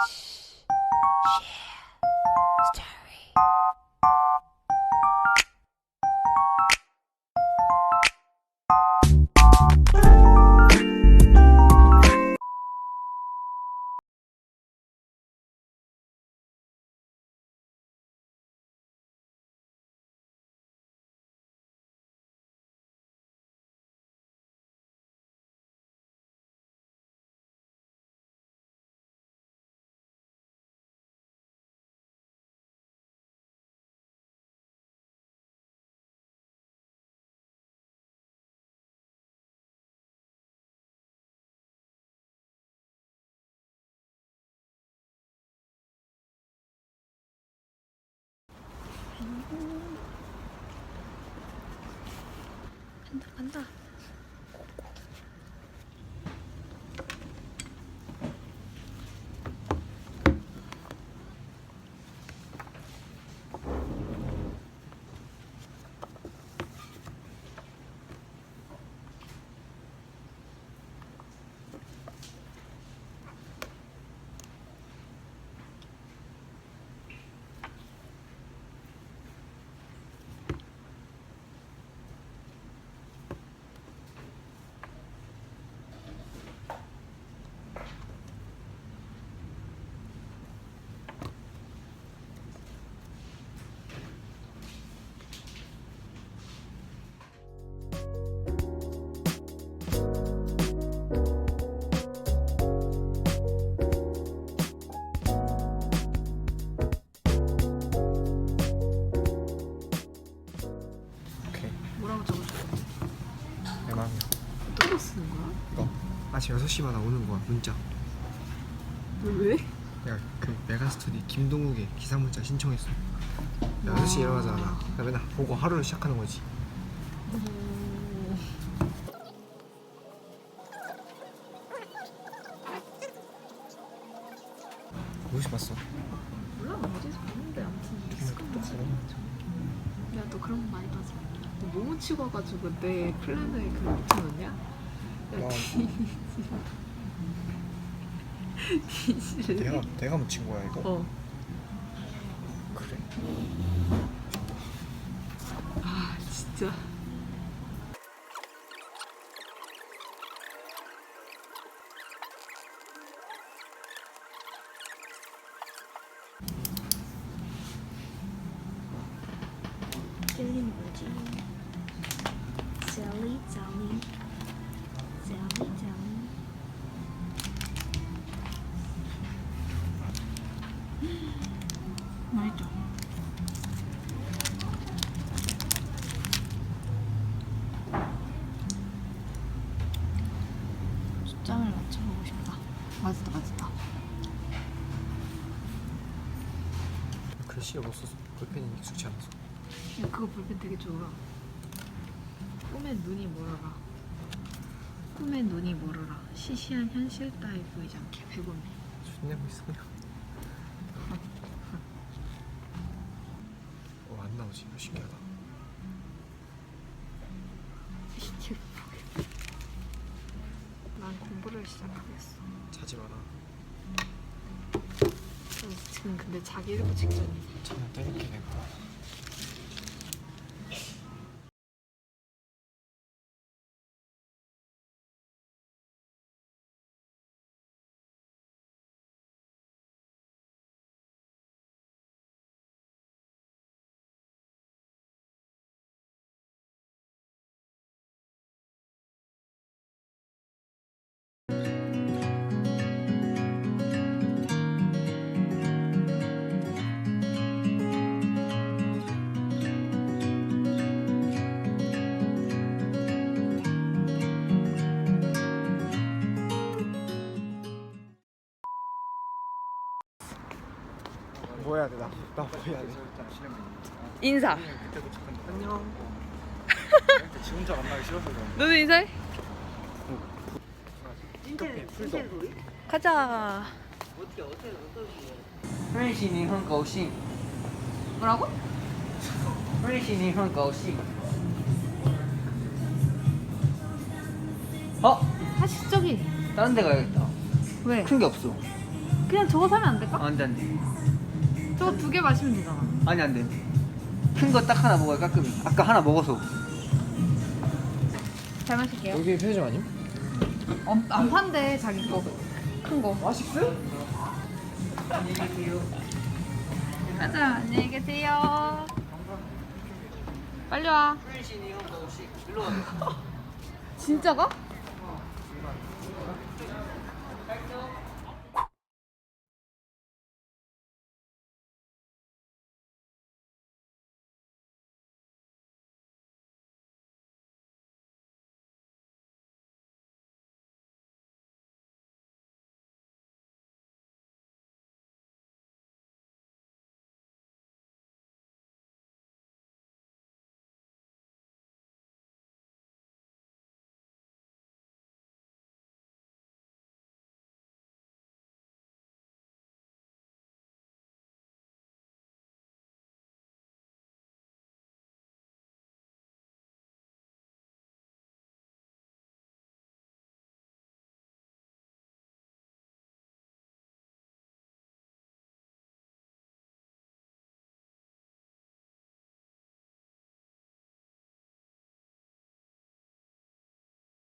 Yeah. Story. 간다 간다 아침 6시마다 오는 거야 문자. 왜? 내가 그 메가스터디 김동욱의 기사 문자 신청했어. 내가 6시 에 일어나잖아. 나 맨날 보고 하루를 시작하는 거지. 어디서 봤어? 몰라 어디서 봤는데 아무튼 내가 또 그런 거 많이 봐서 너 너무 치고 와가지고 내 플랜을 그걸 붙여놓냐? 디지를 내가 내가 묻힌 거야 이거? 어. 그래 아 진짜 젤리 뭐지? 젤리 젤리 맛있다 숫장을 맞춰보고 싶다. 맞았다 맞았다. 글씨가 못 써서 볼펜이 익숙치 않아서. 야 그거 볼펜 되게 좋아. 꿈의 눈이 멀어라 꿈의 눈이 멀어라. 시시한 현실 따위 보이지 않게 100원 존내고 있어 그냥 어, 안 나오지. 이거 신기하다. 난 공부를 시작하겠어. 자지 마라. 지금 근데 자기 일보 직전이야. 때 릴게 내가 뭐 해야 돼? 나, 나 뭐 해야 돼? 인사 안녕 지 혼자 만나기 싫어서 그런 너도 인사해 이렇게 풀도 가자 瑞喜您很高兴， 뭐라고? 瑞喜您很高兴。어? 사실적인 다른 데 가야겠다. 왜? 큰 게 없어. 그냥 저거 사면 안 될까? 안돼 안돼 저거 두 개 마시면 되잖아. 아니 안 돼 큰 거 딱 하나 먹어야 깔끔해 아까 하나 먹어서 잘 마실게요. 여기 편의점 아님? 안, 안 판대 자기 거. 큰 거. 아식스? 가자. 안녕히 계세요. 빨리 와. 진짜가?